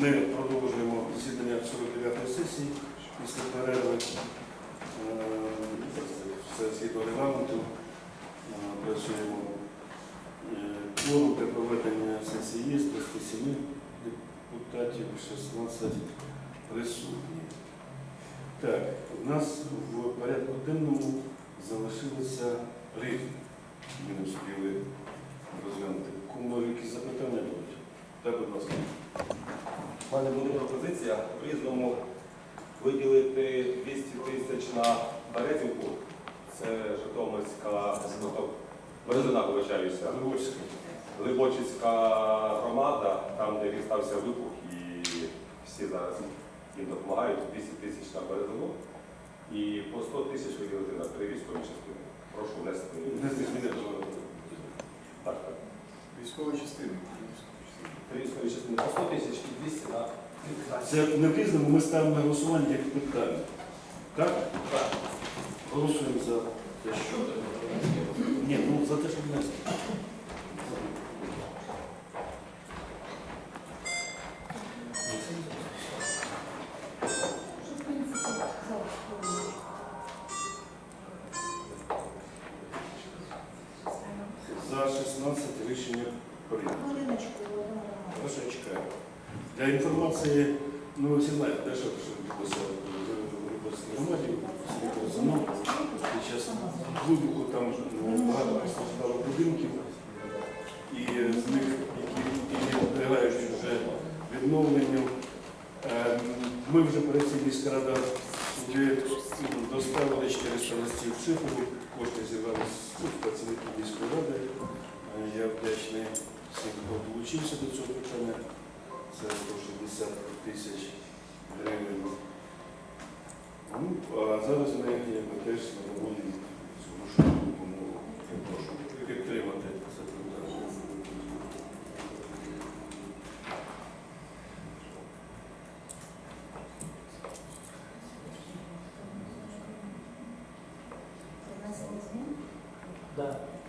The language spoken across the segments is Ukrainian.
Ми продовжуємо засідання 49-ї сесії після перерви. Е, Все згідно регламенту. Е, Працюємо. Е, Кворум для проведення сесії є 37 депутатів, 16 присутні. Так, у нас в порядку денному залишилося різні. Ми не встигли розглянути. Кому якісь запитання будуть? Так, будь ласка. У мене буде пропозиція в різному виділити 200 тисяч на Березівку. Це Житомирська, Березина, вибачаюся. Глибочицька громада, там, де він стався вибух, і всі зараз їм допомагають 200 тисяч на Березину. І по 100 тисяч виділити на три військові частини. Прошу внести. Зміни до Так, так. Військової частини. Військові частини по 100 тисяч і 200 на Це не в різному ми ставимо на голосування як питання. Так? Так. Голосуємо за те, що. Ні, ну за те, щоб внести. За 16 рішення прийнято. Хорошо, я чекаю. Для інформації, ну всі знаєте, те, що відбулося в Виборській громаді, Корзунов. Під час вибуху там ну, багато постраждало будинків, і з них, які, підлягають вже відновленню. Е, Ми вже перед цим міська рада доставили 400 листів шифру, кошти зібрали з ну, працівників міської ради. Е, Я вдячний всім, хто долучився до цього питання. Це 160 тисяч гривень. Ну, а зараз ми теж задоволені цю грошову допомогу. Я прошу підтримати це питання. Змін?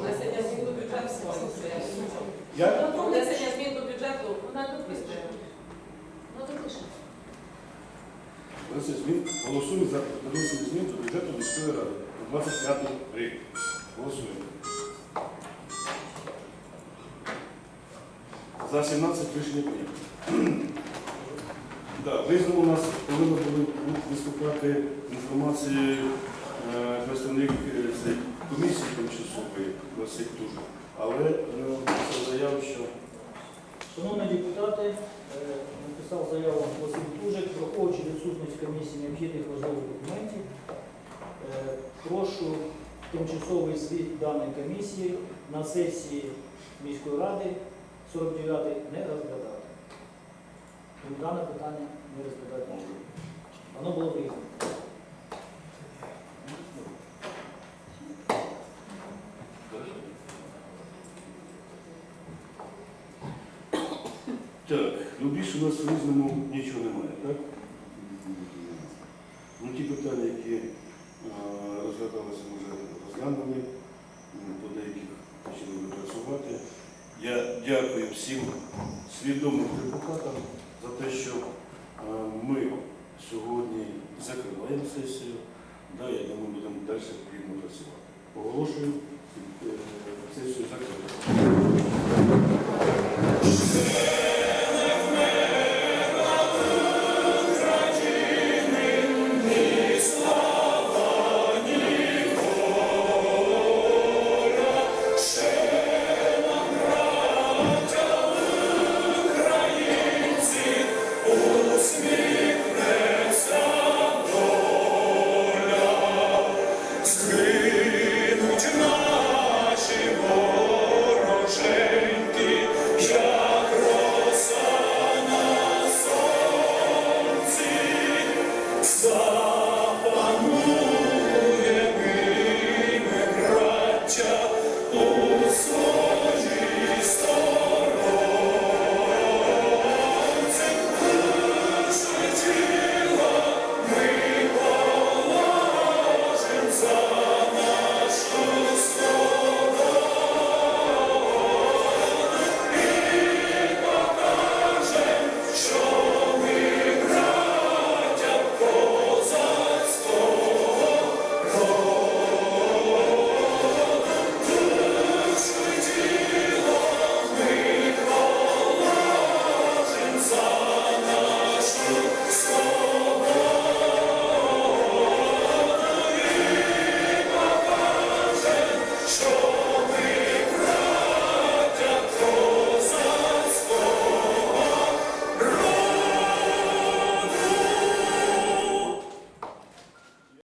Внесення змін до бюджету. Я? Внесення змін до бюджету, вона дописує. Ну, допиши. Внесення змін. Голосуємо за внесення змін до бюджету міської ради на 25 рік. Голосуємо. За 17 рішення прийнято. Так, визнано у нас повинно були виступати інформації е, представник е, комісії тимчасової Василь Тужик. Але е, це заяву, що Шановні депутати, е, написав заяву Василь Тужик, враховуючи відсутність комісії необхідних важливих документів. е, Прошу тимчасовий звіт даної комісії на сесії міської ради 49 не розглядати. Тому дане питання не розглядати. Воно було визнано. Так, ну більше у нас в різному нічого немає, так? Ну, ті питання, які е, розглядалися, ми вже розглянули, по деяких почали працювати. Я дякую всім свідомим депутатам за те, що е, ми сьогодні закриваємо сесію. Да, я думаю, будемо далі плідно працювати. Оголошую е, сесію закритою.